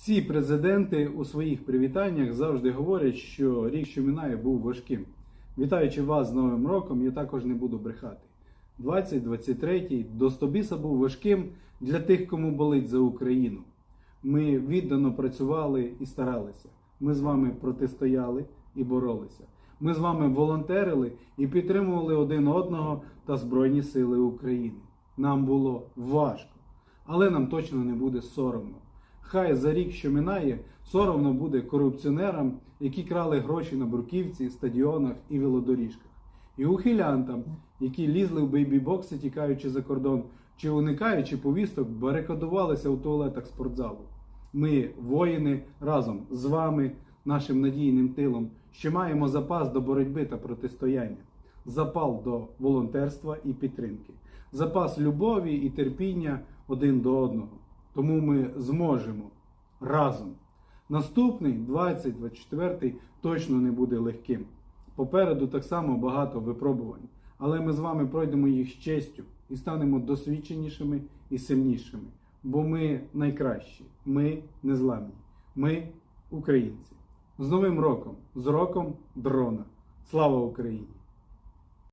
Всі президенти у своїх привітаннях завжди говорять, що рік, що минає, був важким. Вітаючи вас з Новим роком, я також не буду брехати. 2023 до Стобіса був важким для тих, кому болить за Україну. Ми віддано працювали і старалися. Ми з вами протистояли і боролися. Ми з вами волонтерили і підтримували один одного та Збройні Сили України. Нам було важко, але нам точно не буде соромно. Хай за рік, що минає, соромно буде корупціонерам, які крали гроші на бруківці, стадіонах і велодоріжках, і ухилянтам, які лізли в бейбі-бокси, тікаючи за кордон, чи уникаючи повісток, барикадувалися у туалетах спортзалу. Ми, воїни, разом з вами, нашим надійним тилом, ще маємо запас до боротьби та протистояння, запал до волонтерства і підтримки, запас любові і терпіння один до одного. Тому ми зможемо разом. Наступний 2024 точно не буде легким. Попереду так само багато випробувань, але ми з вами пройдемо їх з честю і станемо досвідченішими і сильнішими. Бо ми найкращі, ми незламні, ми українці. З Новим роком, з роком дрона. Слава Україні!